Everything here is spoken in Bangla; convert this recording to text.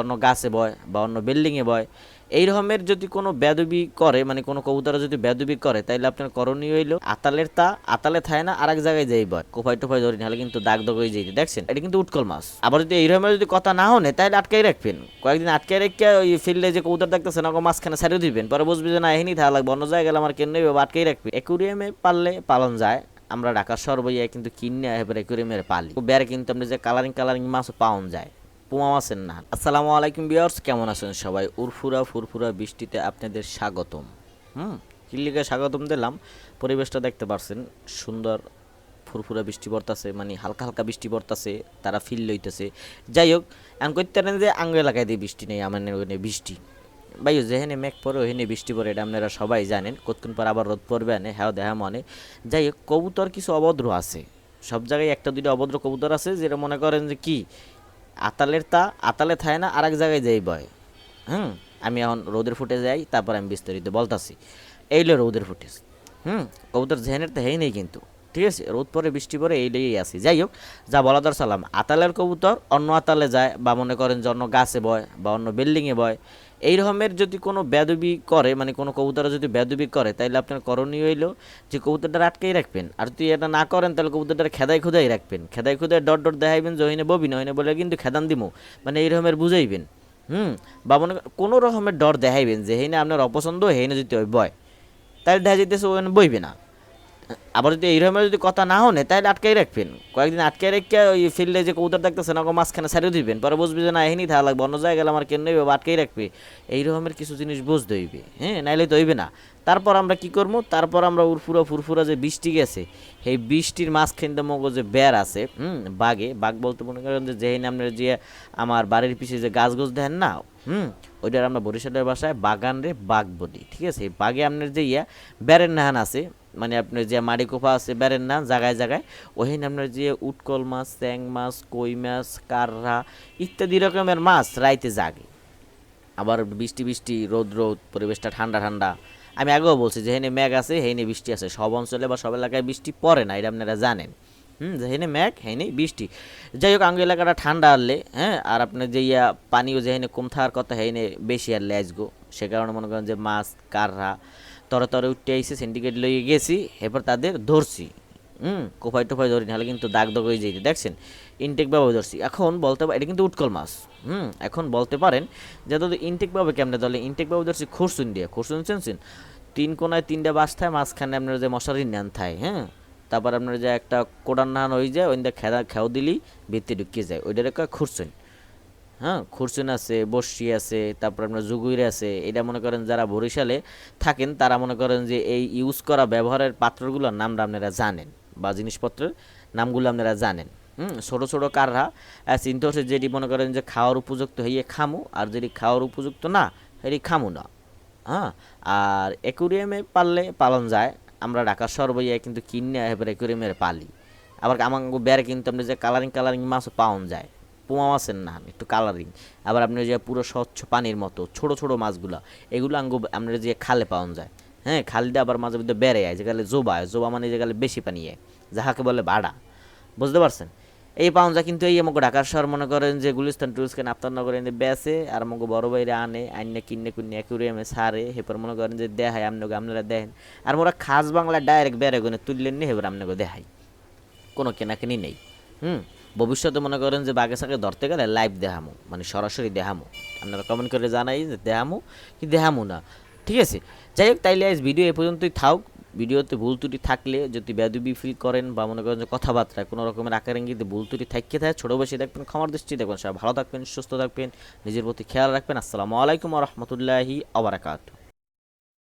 অন্য গাছে বয় বা অন্য বিল্ডিংয়ে বয় এই রকমের যদি কোনো বেদবি করে মানে কোনো কবুতরা যদি বেদবি করে, তাইলে আপনার করণীয় হইল আতালের তা, আতালে থায় না আর এক জায়গায় যাই বয়। কোপাই টোপাই ধরি, নাহলে কিন্তু দাগ দাগ হয়ে যাইতে দেখছেন? এটা কিন্তু উৎকল মাছ। আবার যদি এই রকমের যদি কথা না হনে তাহলে আটকাই রাখবেন। কয়েকদিন আটকাই রেখে ওই ফিল্ডে যে কবুতর দেখতেছেন, ওকে মাঝখানে ছাড়িয়ে দিবেন। পরে বুঝবে যে না এখানেই থাকা লাগবে, অন্য জায়গায় গেলে আমার কেন নেবে আটকাই রাখবে। একুরিয়ামে পারলে পালন যায়। আমরা ঢাকার শহর বইয়া কিন্তু কিনে এবারে একুরিয়ামের পালি। বেড়ে কিন্তু আপনি যে কালারিং কালারিং মাছও পাওয়া যায়। পোমা মাছের আসসালামু আলাইকুম বিয়ার্স কেমন আছেন সবাই? উরফুরা ফুরফুরা বৃষ্টিতে আপনাদের স্বাগতম। হুম কিল্লিকে স্বাগতম দিলাম। পরিবেশটা দেখতে পারছেন, সুন্দর ফুরফুরা বৃষ্টি পড়তাছে মানে হালকা হালকা বৃষ্টি পড়তাছে, তারা ফিল লইতেছে। যাই হোক, এখন করতে যে আঙ্গ এলাকায় দিয়ে বৃষ্টি নেই, আমার ওখানে বৃষ্টি। ভাই যেখানে মেঘ পড়ে, ওখানে বৃষ্টি পড়ে, এটা আপনারা সবাই জানেন। কতক্ষণ পর আবার রোদ পড়বে, আনে হ্যাঁ দেখা মনে। যাই হোক, কবুতর কিছু অভদ্র আছে। সব জায়গায় একটা দুটো অভদ্র কবুতর আছে, যেটা মনে করেন যে কি আতালের তা, আতালে থায় না আর এক জায়গায় যাই বয়। হুম? আমি এখন রোদের ফুটে যাই, তারপর আমি বিস্তারিত বলতাছি। এইলো রোদের ফুটেজ হুম? কবুতর জেহেনের তো হেই নেই কিন্তু। ঠিক আছে? রোদ পরে, বৃষ্টি পরে এই লেগেই আসি যাই হোক, যা বলাদার সালাম। আতালের কবুতর অন্য আতালে যায় বা মনে করেন যে অন্য গাছে বয় বা অন্য বিল্ডিংয়ে বয় এই রকমের যদি কোনো বেদবি করে মানে কোনো কবুতরা যদি বেদবি করে, তাইলে আপনার করণীয় হইল যে কবুতরটা আটকেই রাখবেন। আর যদি এটা না করেন তাহলে কবুতরটা খেদাই খুদাই রাখবেন। খেদাই খুদাই ডট ডট দেখাইবেন যে ওইনে ববি না ওইনে বলে কিন্তু খেদান দিমু। মানে এই রকমের বুঝাইবেন। হুম? বা মনে কোনো রকমের ডর দেখাইবেন যে হেনে আপনার অপছন্দ হেনে যদি ওই বয়। তাহলে দেখা যেতেছে ওখানে বইবে না। আবার যদি এই রকমের যদি কথা না হনে তাহলে আটকাই রাখবেন। কয়েকদিন আটকাই রেখে ওই ফিল্ডে যে কবুতর দেখতেছেন, ওকে মাঝখানে ছাড়িয়ে দিবেন। পরে বুঝবি যে, না, এখানেই থাকা লাগবে, অন্য জায়গায় গেলে আমার কেন নেবে বা আটকাই রাখবে। এই রকমের কিছু জিনিস বুঝতে হইবে। হ্যাঁ নাইলে তো হইবে না। তারপর আমরা কি করব? তারপর আমরা উরফুরা ফুরফুরা যে বৃষ্টি গেছে, সেই বৃষ্টির মাঝখানটা মগো যে বের আছে, হুম বাঘে বাঘ বলতে মনে করেন যে, যেই আপনার যে আমার বাড়ির পিছিয়ে যে গাছ গোছ দেখেন না, হুম, ওইটার আমরা বরিশালের বাসায় বাগান রে বাঘ বলি। ঠিক আছে? বাঘে আপনার যে ইয়া বেরের নাহান আছে মানে আপনার যে মাড়ি কোফা আছে বেরেন না জায়গায় জায়গায় ওখানে আপনার যে উটকল মাছ ট্যাং মাছ, কই মাছ, কাররা ইত্যাদি রকমের মাছ রাইতে জাগে। আবার বৃষ্টি বৃষ্টি, রোদ রোদ, পরিবেশটা ঠান্ডা ঠান্ডা। আমি আগেও বলছি যেখানে মেঘ আছে হেনে বৃষ্টি আছে। সব অঞ্চলে বা সব এলাকায় বৃষ্টি পড়ে না, এটা আপনারা জানেন। হুম যেখানে মেঘ হেনে বৃষ্টি। যাই হোক আঙ্গ এলাকাটা ঠান্ডা আনলে হ্যাঁ আর আপনার যে ইয়া পানিও যেখানে কম থাকার কথা হেনে বেশি আর লেজগো সে কারণে মনে করেন যে মাছ কাররা, তরে তরে উঠতে আইসে সিন্ডিকেট লইয়ে গেছি, এরপর তাদের ধরছি। হুম কোপাই টোপাই ধরি, নাহলে কিন্তু দাগ দাগ হয়ে যেতে দেখছেন ইনটেকভাবে ধরছি। এখন বলতে পার এটা কিন্তু উৎকল মাছ। হুম, এখন বলতে পারেন যে দাদু ইনটেকভাবে কেমনে? ধরলে ইনটেকভাবে ধরছি খুরসুন দিয়ে। খুরসুন চেনছেন তিন কোনায় তিনটা বাস থায়, মাঝখানে আপনার যে মশারি নেন থায় হ্যাঁ? তারপর আপনার যে একটা কোডার নান হয়ে যায় ওইটা খেদা খেও দিলি, ভিত্তি ঢুকিয়ে যায়। ওইটারে কয় খুরসুন হ্যাঁ খুরসুন আছে, বর্ষি আছে, তারপর আপনার জুগুইর আছে, এটা মনে করেন যারা বরিশালে থাকেন, তারা মনে করেন যে এই ইউজ করা ব্যবহারের পাত্রগুলোর নামটা আপনারা জানেন বা জিনিসপত্রের নামগুলো আপনারা জানেন। হুম, ছোটো ছোটো কাররা চিন্তা হচ্ছে যেটি মনে করেন যে খাওয়ার উপযুক্ত হইয়ে খামু, আর যেটি খাওয়ার উপযুক্ত না সেটি খামু না। হ্যাঁ আর একুরিয়ামে পাললে পালন যায়, আমরা ঢাকার শহর কিন্তু কিনে এবার একুরিয়ামের পালি। আবার আমার বেড়ে কিন্তু আপনি যে কালারিং কালারিং মাছও পাওয়া যায়। পোমা মাছের নাম একটু কালারিং আবার আপনি যে পুরো স্বচ্ছ পানির মতো, ছোট ছোট মাছগুলো, এগুলো আঙ্গু আপনার যে খালে পাওয়া যায়। হ্যাঁ খালটা আবার মাঝে মধ্যে বেড়ে যায় যেখানে জোবা জোবা মানে যেখানে বেশি পানি যায় যাহাকে বলে ভাড়া বুঝতে পারছেন? এই যায়, কিন্তু এই আমাকে ঢাকার শহর মনে করেন যে গুলিস্তান টুরিস্টকে নাপ্তার নগরে এনে বেসে আর আমাকে বড় বাইরে আনে, আইনে কিনে কিনে অ্যাকুরিয়ামে সারে এরপর মনে করেন যে দেখায় আপনাকে আপনারা দেখেন আর মোরা খাস বাংলা ডাইরেক্ট বেড়ে গুনে তুললেন নি এবার আপনাকে দেখাই কোনো কেনাকানি নেই। হুম? ভবিষ্যতে মনে করেন যে বাঘে সাকে ধরতে গেলে লাইভ দেখামো মানে সরাসরি দেখামো। আপনারা কমেন্ট করে জানাই যে দেখামো কি দেখামো না। ঠিক আছে? যাই হোক, তাইলে আজ ভিডিও এ পর্যন্তই থাক ভিডিওতে ভুল ত্রুটি থাকলে যদি বেদবি ফিল করেন বা মনে করেন যে কথাবার্তায় কোনো রকমের আকার ইঙ্গিতে ভুল ত্রুটি থাকতে থাকে, ছোটো বসে দেখবেন, ক্ষমার দৃষ্টি দেখবেন, সবাই ভালো থাকবেন, সুস্থ থাকবেন, নিজের প্রতি খেয়াল রাখবেন। আসসালামু আলাইকুম রহমতুল্লাহি আবরাকাতু